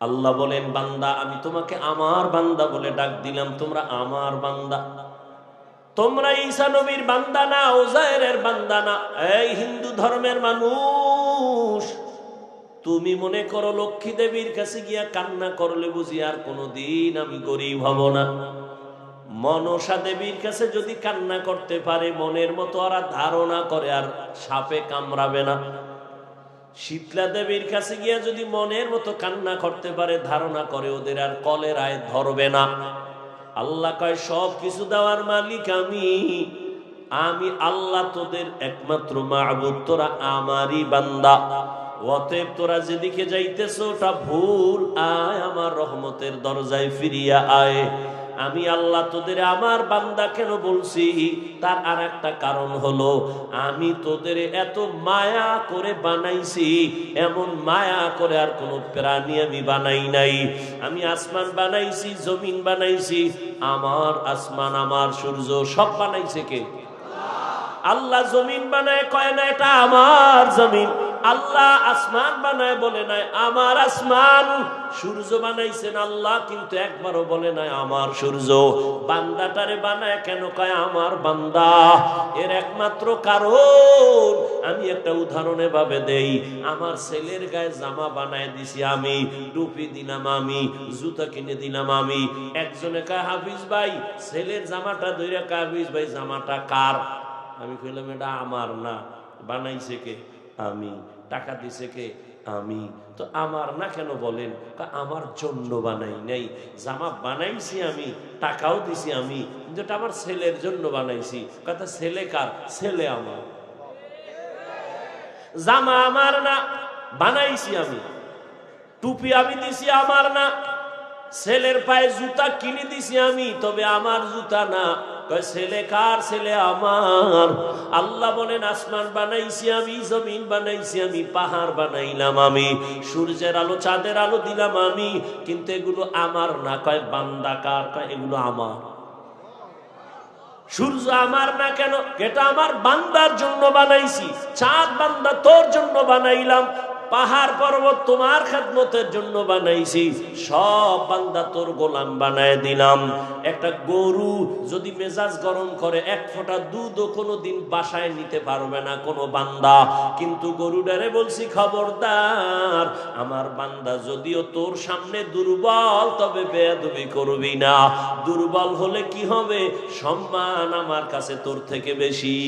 আল্লাহ বলেন, বান্দা, আমি তোমাকে আমার বান্দা বলে ডাক দিলাম, তোমরা আমার বান্দা। তোমরা ঈসা নবীর বান্দা না ওজায়ের বান্দা না। এই হিন্দু ধর্মের মানুষ, তুমি মনে করো লক্ষ্মী দেবীর কাছে গিয়া কান্না করলে বুঝি আর কোনোদিন আমি গরিব হব না। মনসা দেবীর কাছে যদি কান্না করতে পারে, মনের মতো ওরা ধারণা করে আর সাপে কামড়াবে না। শীতলা দেবীর কাছে গিয়া যদি মনের মতো কান্না করতে পারে, ধারণা করে, ওদের আর কলের আয় ধরবে না। আল্লাহ কয়, সব কিছু দেওয়ার মালিক আমি। আমি আল্লাহ তোদের একমাত্র মাহবুব, তোরা আমারই বান্দা। অতএব তোরা যেদিকে যাইতেছ, ওটা ভুল। আয় আমার রহমতের দরজায় ফিরিয়া আয়। আমি আল্লাহ তোদের আমার বান্দা কেন বলছি? তার আর একটা কারণ হলো, আমি তোদের এত মায়া করে বানাইছি, এমন মায়া করে আর কোনো প্রাণী আমি বানাই নাই। আমি আসমান বানাইছি, জমিন বানাইছি, আমার আসমান, আমার সূর্য সব বানাইছে কে? আল্লাহ জমিন বানায়, কয় না, এটা আমার জমিন। আল্লাহ আসমান বানায় বলে নাই, আমার আসমান। সূর্য বানাইছেন আল্লাহ, কিন্তু একবারও বলে নাই, আমার সূর্য। বান্দাটারে বানায় কেন কয়, আমার বান্দা? এর একমাত্র কারণ, আমি একটা উদাহরণে ভাবে দেই। আমার ছেলের গায়ে জামা বানায় দিছি আমি, টুপি দিলাম আমি, জুতা কিনে দিলাম আমি। একজনে কয়, হাফিজ ভাই, ছেলের জামাটা ধরে কয়, হাফিজ ভাই, জামাটা কার? আমি কইলাম, এটা আমার না, বানাইছে কে? আমি, টাকা দিছে কে? আমি। তো আমার না কেন বলেন? আমার জন্য বানাই নাই। জামা বানাইছি আমি, টাকাও দিছি আমি এটা আমার ছেলের জন্য বানাইছি। কথা ছেলে কার? ছেলে আমার। জামা আমার না, বানাইছি আমি। টুপি আমি দিছি আমার না, ছেলের পায়ে জুতা কিনে দিছি আমি, তবে আমার জুতা না। ছেলে কার ছেলে আমার? আল্লাহ বলেন, আসমান বানাইছি আমি, জমিন বানাইছি আমি, পাহাড় বানাইলাম আমি, সূর্যের আলো, চাঁদের আলো দিলাম আমি, কিন্তু এগুলো আমার না। কয়, বান্দা কার? কয়, এগুলো আমার। সূর্য আমার না কেন? এটা আমার বান্দার জন্য বানাইছি, চাঁদ বান্দা তোর জন্য বানাইলাম পাহাড় পর্বত তোমার খেদমতের জন্য বানাইছি। সব বান্দা তোর গোলাম বানায় দিলাম। একটা গরু যদি মেজাজ গরম করে, এক ফোঁটা দুধও কোনো দিন বাসায় নিতে পারবে না কোনো বান্দা। কিন্তু গরুডারে বলছি, খবরদার, আমার বান্দা যদিও তোর সামনে দুর্বল, তবে বেয়াদবি করবি না। দুর্বল হলে কি হবে? সম্মান আমার কাছে তোর থেকে বেশি।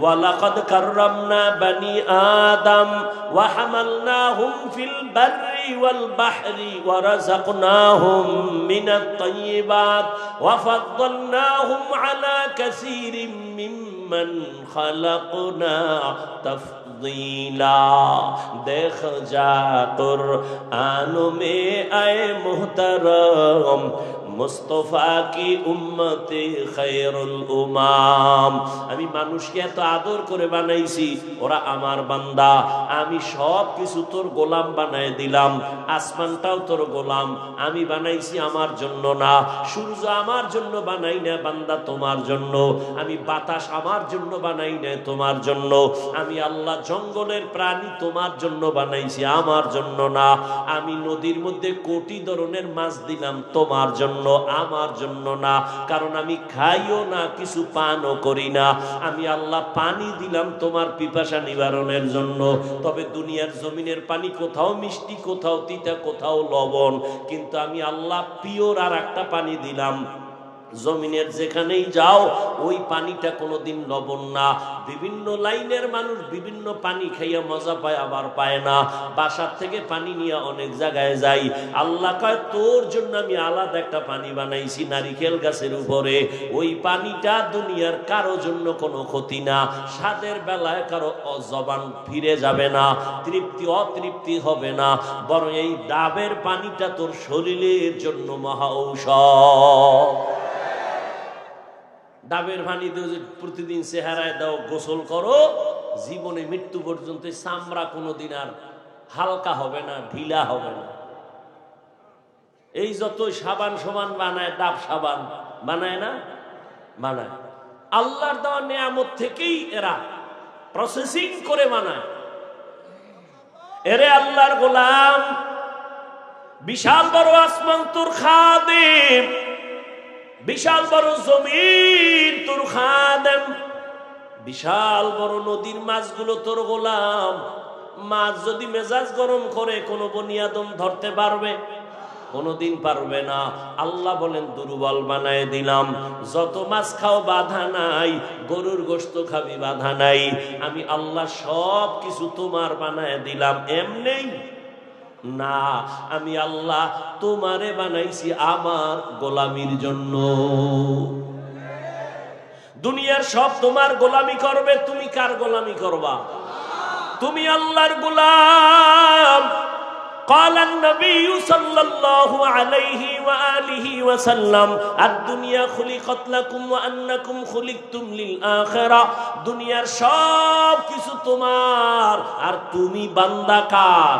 ولقد كرمنا بني آدم وحملناهم في البر والبحر ورزقناهم من الطيبات وفضلناهم على كثير ممن خلقنا تفضيلا دیکھ جا قرآن میں اے محترم মুস্তফা কি উম্মতে খায়রুল উমাম? আমি মানুষকে এত আদর করে বানাইছি, ওরা আমার বান্দা। আমি সব কিছু তোর গোলাম বানায় দিলাম, আসমানটাও তোর গোলাম। আমি বানাইছি আমার জন্য না, সূর্য আমার জন্য বানাই না, বান্দা তোমার জন্য। আমি বাতাস আমার জন্য বানাই না, তোমার জন্য। আমি আল্লাহ জঙ্গলের প্রাণী তোমার জন্য বানাইছি, আমার জন্য না। আমি নদীর মধ্যে কোটি ধরনের মাছ দিলাম, তোমার জন্য। আমার জন্য না। কারণ আমি খাইও না, কিছু পানও করি না। আমি আল্লাহ পানি দিলাম তোমার পিপাসা নিবারণের জন্য। তবে দুনিয়ার জমিনের পানি কোথাও মিষ্টি, কোথাও তিতা, কোথাও লবণ। কিন্তু আমি আল্লাহ পিওর আর একটা পানি দিলাম। জমিনের যেখানেই যাও, ওই পানিটা কোনোদিন লবণ না। বিভিন্ন লাইনের মানুষ বিভিন্ন পানি খাইয়া মজা পায়, আবার পায় না। বাসার থেকে পানি নিয়ে অনেক জায়গায় যাই। আল্লাহ কয়, তোর জন্য আমি আলাদা একটা পানি বানাইছি নারিকেল গাছের উপরে। ওই পানিটা দুনিয়ার কারও জন্য কোনো ক্ষতি না। স্বাদের বেলায় কারও জবান ফিরে যাবে না। তৃপ্তি, অতৃপ্তি হবে না। বরং এই ডাবের পানিটা তোর শরীরের জন্য মহা ঔষধ। ডাবের পানি দিয়ে প্রতিদিন চেহারায় দাও, গোসল করো, জীবনে মৃত্যু পর্যন্ত চামড়া কোনোদিন আর হালকা হবে না, ঢিলা হবে না। এই যতই সাবান সমান বানায়, ডাব সাবান বানায় না? বানায়। আল্লাহর দেওয়া নিয়ামত থেকেই এরা প্রসেসিং করে বানায়। এরে আল্লাহর গোলাম, বিশাল বড় আসমান তোর বিশাল বড় জমিন তোর খাদেম। বিশাল বড় নদীর মাছগুলো তোর গোলাম। মাছ যদি মেজাজ গরম করে, কোনো বনিয়াদম ধরতে পারবে? কোনোদিন পারবে না। আল্লাহ বলেন, দুর্বল বানায় দিলাম। যত মাছ খাও, বাধা নাই। গরুর গোস্ত খাবি, বাধা নাই। আমি আল্লাহ সব কিছু তোমার বানায় দিলাম। এমনেই না আমি আল্লাহ তোমারে বানাইছি আমার গোলামির জন্য দুনিয়ার সব তোমার গোলামি করবে তুমি কার গোলামি করবা তুমি আল্লাহর গোলাম قال النبي صلى الله عليه وآله وسلم الدنيا خلقت لكم وأنكم خلقتم للآخرة দুনিয়ার সব কিছু তোমার আর তুমি বান্দা কার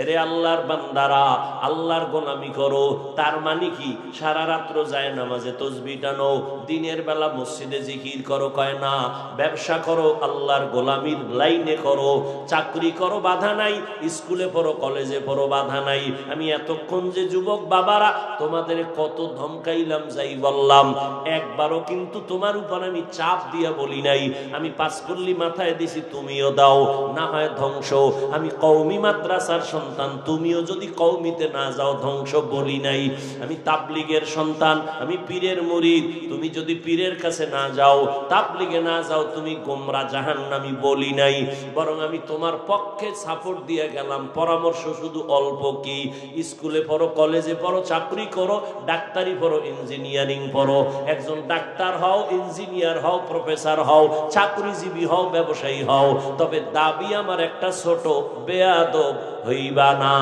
এরে আল্লাহর বান্দারা, আল্লাহর গোলামি করো। তার মানে কি? সারা রাত্র যায় নামাজে তসবি টানো, দিনের বেলা মসজিদে জিকির করো, কয় না, ব্যবসা করো, আল্লাহর গোলামির লাইনে করো। চাকরি করো, বাধা নাই, স্কুলে পড়ো, কলেজে পড়ো, বাধা নাই। আমি এতক্ষণ যে যুবক বাবারা, তোমাদের কত ধমকাইলাম, যাই বললাম। একবারও কিন্তু তোমার উপর আমি চাপ দিয়া বলি নাই। আমি পাঁচ করলি মাথায় দিছি, তুমিও দাও। না হয় ধ্বংস। আমি কৌমি মাদ্রাসার সন্তান, তুমিও যদি কৌমিতে না যাও, ধ্বংস বলি নাই। আমি তাবলিগের সন্তান, আমি পীরের মুরিদ। তুমি যদি পীরের কাছে না যাও, তাবলিগে না যাও, তুমি গোমরা জাহান আমি বলি নাই। বরং আমি তোমার পক্ষে সাপোর্ট দিয়ে গেলাম। পরামর্শ শুধু অল্প কি? স্কুলে পড়ো, কলেজে পড়ো, চাকরি করো, ডাক্তারি পড়ো, ইঞ্জিনিয়ারিং পড়ো। একজন ডাক্তার হও, ইঞ্জিনিয়ার হও, প্রফেসর হও, চাকরিজীবী হও, ব্যবসায়ী হও। তবে দাবি আমার একটা ছোট, বেয়াদব হইবা না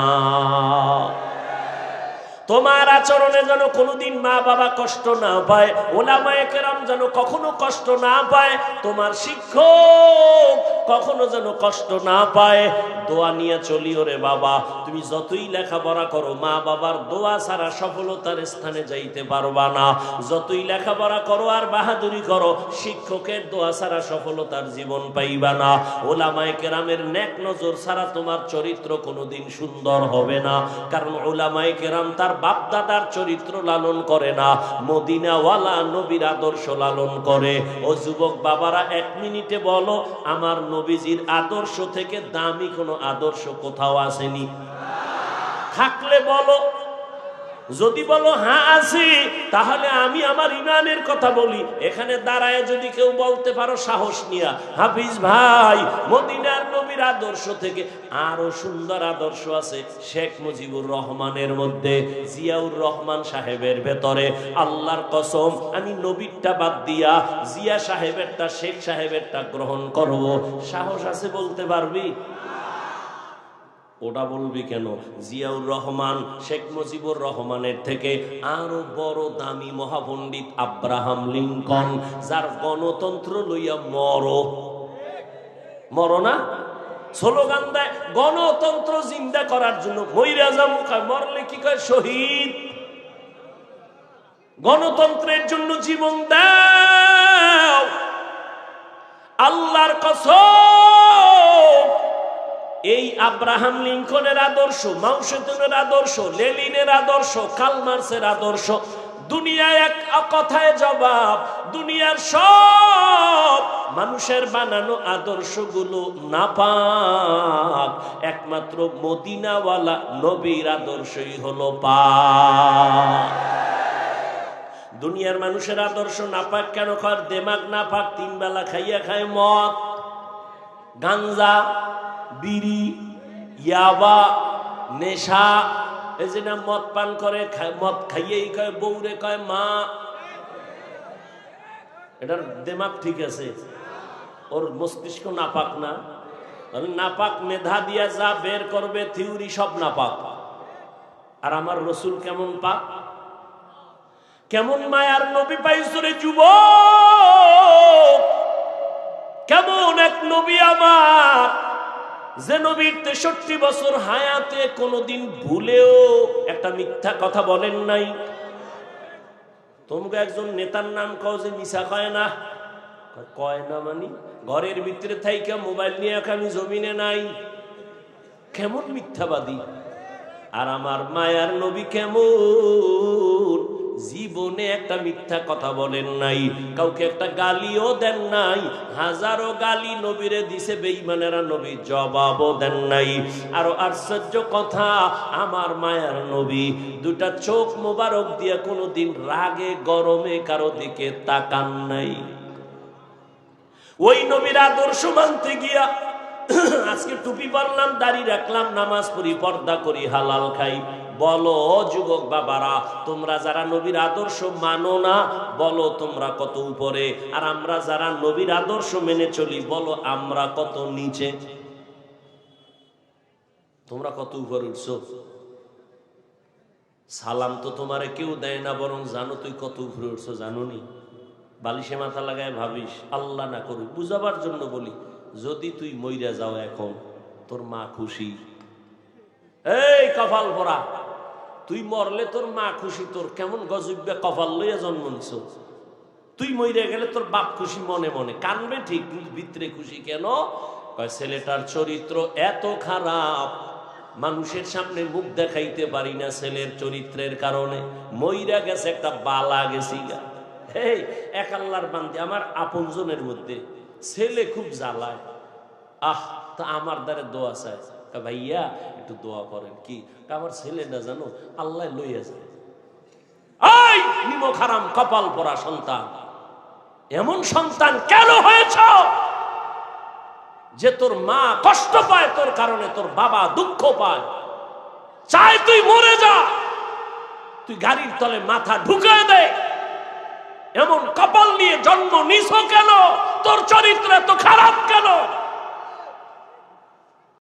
তোমার আচরণে যেন কোনোদিন মা বাবা কষ্ট না পায়, ওলামায়ে কেরাম যেন কখনো কষ্ট না পায়, তোমার শিক্ষক কখনো যেন কষ্ট না পায়। দোয়া নিয়ে চলিও রে বাবা। তুমি যতই লেখাপড়া করো, মা বাবার দোয়া ছাড়া সফলতার স্থানে যাইতে পারবা না। যতই লেখাপড়া করো আর বাহাদুরি করো, শিক্ষকের দোয়া ছাড়া সফলতার জীবন পাইবা না। ওলামায়ে কেরামের নেক নজর ছাড়া তোমার চরিত্র কোনোদিন সুন্দর হবে না। কারণ ওলামায়ে কেরাম তার বাপ দাদার চরিত্র লালন করে না। মদিনাওয়ালা নবীর আদর্শ লালন করে। ও যুবক বাবারা, এক মিনিটে বলো, আমার নবীজির আদর্শ থেকে দামি কোনো আদর্শ কোথাও আসেনি। থাকলে বলো যদি বলো হ্যাঁ আছি, তাহলে আমি আমার ইমানের কথা বলি। এখানে দাঁড়ায় যদি কেউ বলতে পারো, সাহস নিয়া। হাফিজ ভাই, মদিনার নবীর আদর্শ থেকে আরও সুন্দর আদর্শ আছে শেখ মুজিবুর রহমানের মধ্যে, জিয়াউর রহমান সাহেবের ভেতরে। আল্লাহর কসম, আমি নবীরটা বাদ দিয়া জিয়া সাহেবেরটা, শেখ সাহেবেরটা গ্রহণ করব। সাহস আছে বলতে পারবি? ওটা বলবি কেন? জিয়াউর রহমান শেখ মুজিবুর রহমানের থেকে আরও বড় দামি মহাপণ্ডিত আব্রাহাম লিঙ্কন যার গণতন্ত্র লইয়া মর। মর না? স্লোগান দেয় গণতন্ত্র জিন্দা করার জন্য যাব কয়, মরলে কি কয় শহীদ? গণতন্ত্রের জন্য জীবন দাও। আল্লাহর কসম। এই আব্রাহাম লিঙ্কনের আদর্শ, মাউসেতুনের আদর্শ লেলিনের আদর্শ কালমার্সের আদর্শ, দুনিয়ায় এক কথায় জবাব, দুনিয়ার সব মানুষের বানানো আদর্শগুলো না পাক একমাত্র মদিনাওয়ালা নবীর আদর্শই হলো পাক। দুনিয়ার মানুষের আদর্শ নাপাক কেন? খার দেমাগ নাপাক, তিন বেলা খাইয়া খায় মদ, গাঞ্জা বিড়ি, ইয়াবা, নেশা, এই যে না মদ পান করে মদ খাইয়েই কয়, বউরে কয়, মা। এটার দেমাগ ঠিক আছে। ওর মস্তিষ্ক নাপাক না। নাপাক মেধা দিয়া যা বের করবে থিউরি সব নাপাক। আর আমার রসুল কেমন পাক? কেমন মায়ার নবী পাইছরে যুব কেমন এক নবী আমার? যে নবীর তেষট্টি বছর হায়াতে কোনোদিন ভুলেও একটা মিথ্যা কথা বলেন নাই। তোমাকে একজন নেতার নাম কও যে মিশা কয় না? কয়, না মানি? ঘরের ভিতরে থাইকে মোবাইল নিয়ে আমি জমিনে নাই। কেমন মিথ্যাবাদী? আর আমার মায়ার নবী কেমন? জীবনে একটা মিথ্যা কথা বলেন নাই, কাউকে একটা গালিও দেন নাই, হাজারো গালি নবীরে দিছে বেইমানেরা নবী, জবাবও দেন নাই। আরও আশ্চর্য কথা, আমার মায়ার নবী, দুটা চোখ মোবারক দিয়ে কোনোদিন রাগে, গরমে কারও দিকে তাকান নাই। ওই নবীর আদর্শ মানতে গিয়া আজকে টুপি পরলাম, দাড়ি রাখলাম, নামাজ পড়ি, পর্দা করি, হালাল খাই। বলো, যুবক বাবারা, তোমরা যারা নবীর আদর্শ মানো না, বলো তোমরা কত উপরে। আর আমরা যারা নবীর আদর্শ মেনে চলি, বলো আমরা কত নিচে। তোমরা কত উপরে উঠছো? সালাম তো তোমারে কেউ দেয় না, বরং জানো তুই কত উপরে উঠছো জানো নি বালিশে মাথা লাগায় ভাবিস, আল্লাহ না করুক, বুঝাবার জন্য বলি, যদি তুই মইরা যাও এখন, তোর মা খুশি। এই কপাল ভরা। তুই মরলে তোর মা খুশি, তোর কেমন গজব্যা কপাল লইয়া জন্ম নিছ? তুই মইরে গেলে তোর বাপ খুশি মনে মনে। কানবে ঠিক ভিতরে খুশি কেন? ছেলেটার চরিত্র এত খারাপ, মানুষের সামনে মুখ দেখাইতে পারি না ছেলের চরিত্রের কারণে। মইরা গেছে একটা বালা গেছি গা। এই, এক আল্লাহর বান্দি, আমার আপনজনের মধ্যে ছেলে খুব জ্বালায়। আহ, তা আমার দ্বারে দোয়া চায়। কা ভাইয়া, একটু দোয়া করেন কি? আমার ছেলেটা জানো আল্লাহ লইয়া যায়। এই নিমক কপাল পরা সন্তান। এমন সন্তান কেন হয়েছ? যে তোর মা কষ্ট পায়, তোর কারণে তোর বাবা দুঃখ পায়। চায় তুই মরে যা। তুই গাড়ির তলে মাথা ঢুকে দে। এমন কপাল নিয়ে জন্ম নিছ কেন? তোর চরিত্র এত খারাপ কেন?